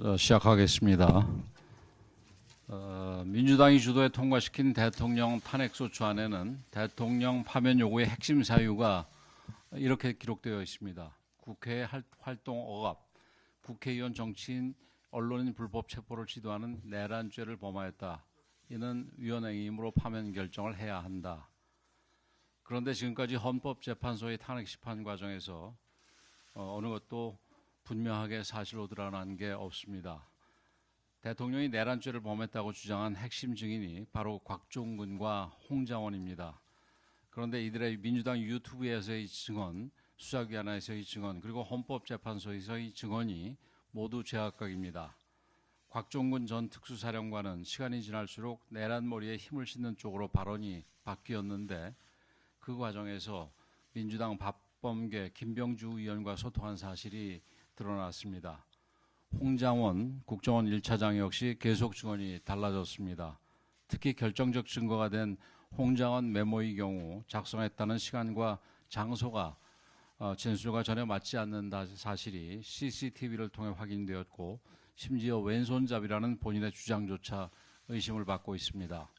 어, 시작하겠습니다. 어, 민주당이 주도해 통과시킨 대통령 탄핵소추안에는 대통령 파면 요구의 핵심 사유가 이렇게 기록되어 있습니다. 국회 할- 활동 억압, 국회의원 정치인 언론인 불법 체포를 시도하는 내란죄를 범하였다. 이는 위헌행위이므로 파면 결정을 해야 한다. 그런데 지금까지 헌법재판소의 탄핵 심판 과정에서 어, 어느 것도 분명하게 사실로 드러난 게 없습니다. 대통령이 내란죄를 범했다고 주장한 핵심 증인이 바로 곽종근과 홍장원입니다. 그런데 이들의 민주당 유튜브에서의 증언, 수사기관에서의 증언, 그리고 헌법재판소에서의 증언이 모두 제각각입니다. 곽종근 전 특수사령관은 시간이 지날수록 내란머리에 힘을 싣는 쪽으로 발언이 바뀌었는데 그 과정에서 민주당 박범계 김병주 의원과 소통한 사실이 드러났습니다. 홍장원 국정원 1차장 역시 계속 증언이 달라졌습니다. 특히 결정적 증거가 된 홍장원 메모의 경우 작성했다는 시간과 장소가 어, 진술과 전혀 맞지 않는다 사실이 CCTV를 통해 확인되었고 심지어 왼손잡이라는 본인의 주장조차 의심을 받고 있습니다.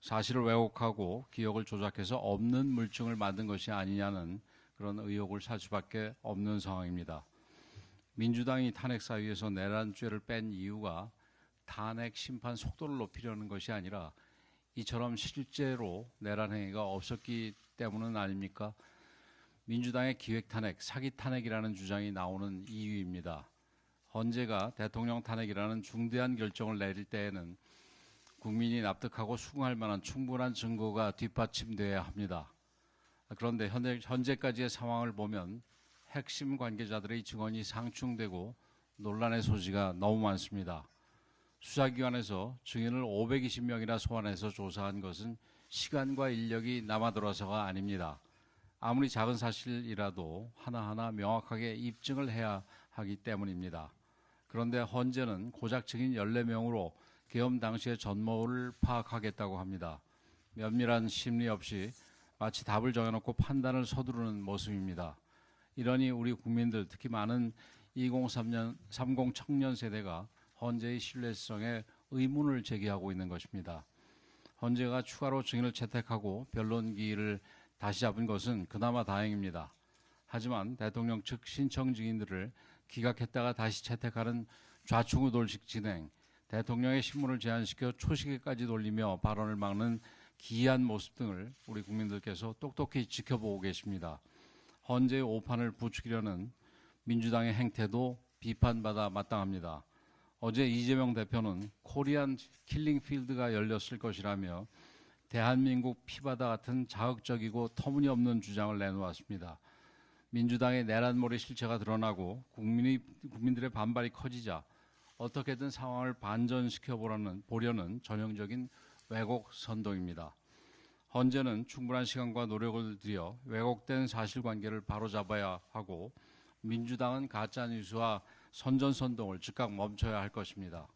사실을 왜곡하고 기억을 조작해서 없는 물증을 만든 것이 아니냐는 그런 의혹을 살 수밖에 없는 상황입니다. 민주당이 탄핵 사유에서 내란죄를 뺀 이유가 탄핵 심판 속도를 높이려는 것이 아니라 이처럼 실제로 내란 행위가 없었기 때문은 아닙니까? 민주당의 기획 탄핵, 사기 탄핵이라는 주장이 나오는 이유입니다. 헌재가 대통령 탄핵이라는 중대한 결정을 내릴 때에는 국민이 납득하고 수긍할 만한 충분한 증거가 뒷받침돼야 합니다. 그런데 현재, 현재까지의 상황을 보면 핵심 관계자들의 증언이 상충되고 논란의 소지가 너무 많습니다. 수사기관에서 증인을 520명이나 소환해서 조사한 것은 시간과 인력이 남아돌아서가 아닙니다. 아무리 작은 사실이라도 하나하나 명확하게 입증을 해야 하기 때문입니다. 그런데 헌재는 고작 증인 14명으로 계엄 당시의 전모를 파악하겠다고 합니다. 면밀한 심리 없이 마치 답을 정해놓고 판단을 서두르는 모습입니다. 이러니 우리 국민들 특히 많은 2030년 30 청년 세대가 헌재의 신뢰성에 의문을 제기하고 있는 것입니다. 헌재가 추가로 증인을 채택하고 변론기를 다시 잡은 것은 그나마 다행입니다. 하지만 대통령 측 신청 증인들을 기각했다가 다시 채택하는 좌충우 돌식 진행, 대통령의 신문을 제한시켜 초시계까지 돌리며 발언을 막는 기이한 모습 등을 우리 국민들께서 똑똑히 지켜보고 계십니다. 헌재의 오판을 부추기려는 민주당의 행태도 비판받아 마땅합니다. 어제 이재명 대표는 코리안 킬링 필드가 열렸을 것이라며 대한민국 피바다 같은 자극적이고 터무니없는 주장을 내놓았습니다. 민주당의 내란몰이 실체가 드러나고 국민이, 국민들의 반발이 커지자 어떻게든 상황을 반전시켜 보려는 전형적인 왜곡 선동입니다. 헌재는 충분한 시간과 노력을 들여 왜곡된 사실관계를 바로잡아야 하고 민주당은 가짜뉴스와 선전선동을 즉각 멈춰야 할 것입니다.